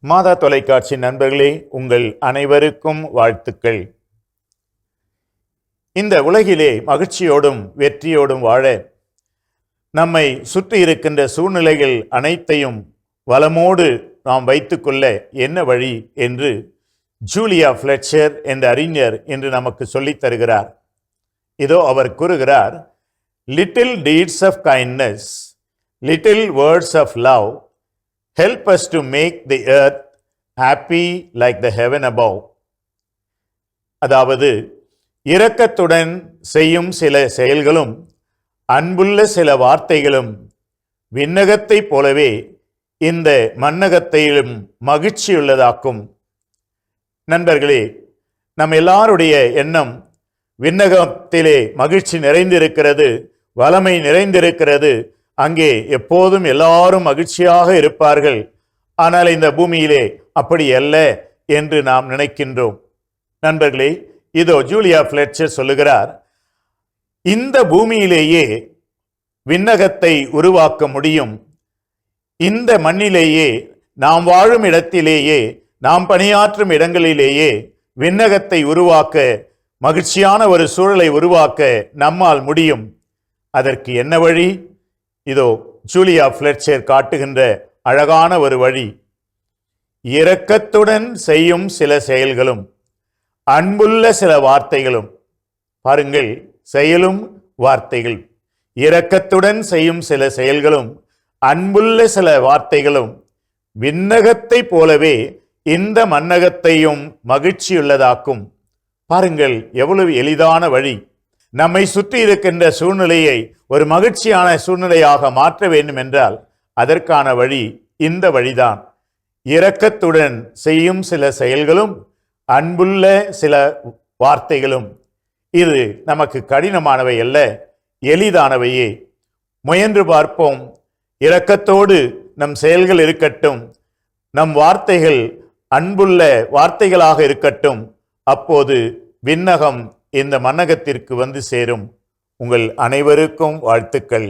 மாதா தொலைக்காட்சி நண்பர்களே உங்கள் அனைவருக்கும் வாழ்த்துக்கள். இந்த உலகிலே மகிழ்ச்சியோடும் வெற்றியோடும் வாழ நம்மை சுற்றி இருக்கின்ற சூழ்நிலைகள் அனைத்தையும் வளமோடு நாம் வைத்துக்கொள்ள என்ன வழி என்று ஜூலியா ஃப்ளெச்சர் என்ற அறிஞர் என்று நமக்கு சொல்லித் தருகிறார். இதோ அவர் கூறுகிறார் little deeds of kindness little words of love help us to make the earth happy like the heaven above. அதாவது இரக்கத்துடன் செய்யும் சில செயல்களும் அன்புள்ள சில வார்த்தைகளும் விண்ணகத்தைப் போலவே இந்த மண்ணகத்தையிலும் மகிழ்ச்சியுள்ளதாக்கும் நண்பர்களே நம் எல்லாருடைய எண்ணம் விண்ணகத்திலே மகிழ்ச்சி நிறைந்திருக்கிறது வளமை நிறைந்திருக்கிறது அங்கே எப்போதும் எல்லாரும் மகிழ்ச்சியாக இருப்பார்கள். ஆனால் இந்த பூமியிலே அப்படி அல்ல என்று நாம் நினைக்கின்றோம். நண்பர்களே இதோ ஜூலியா பிளெட்சர் சொல்லுகிறார் இந்த பூமியிலேயே விண்ணகத்தை உருவாக்க முடியும். இந்த மண்ணிலேயே நாம் வாழும் இடத்திலேயே நாம் பணியாற்றும் இடங்களிலேயே விண்ணகத்தை உருவாக்க மகிழ்ச்சியான ஒரு சூழலை உருவாக்க நம்மால் முடியும். அதற்கு என்ன வழி? இதோ ஜூலியா ஃபிளெட்சர் காட்டுகின்ற அழகான ஒரு வழி. இரக்கத்துடன் செய்யும் சில செயல்களும் அன்புள்ள சில வார்த்தைகளும். பாருங்கள் செயலும் வார்த்தைகள். இரக்கத்துடன் செய்யும் சில செயல்களும் அன்புள்ள சில வார்த்தைகளும். விண்ணகத்தைப் போலவே இந்த மன்னகத்தையும் மகிழ்ச்சியுள்ளதாக்கும். பாருங்கள் எவ்வளவு எளிதான வழி. நம்மை சுற்றி இருக்கின்ற சூழ்நிலையை ஒரு மகிழ்ச்சியான சூழ்நிலையாக மாற்ற வேண்டும் என்றால் அதற்கான வழி இந்த வழிதான். இரக்கத்துடன் செய்யும் சில செயல்களும் அன்புள்ள சில வார்த்தைகளும். இது நமக்கு கடினமானவை அல்ல எளிதானவையே. முயன்று பார்ப்போம். இரக்கத்தோடு நம் செயல்கள் இருக்கட்டும். நம் வார்த்தைகள் அன்புள்ள வார்த்தைகளாக இருக்கட்டும். அப்போது விண்ணகம் இந்த மன்னகத்திற்கு வந்து சேரும் உங்கள் அனைவருக்கும் வாழ்த்துக்கள்.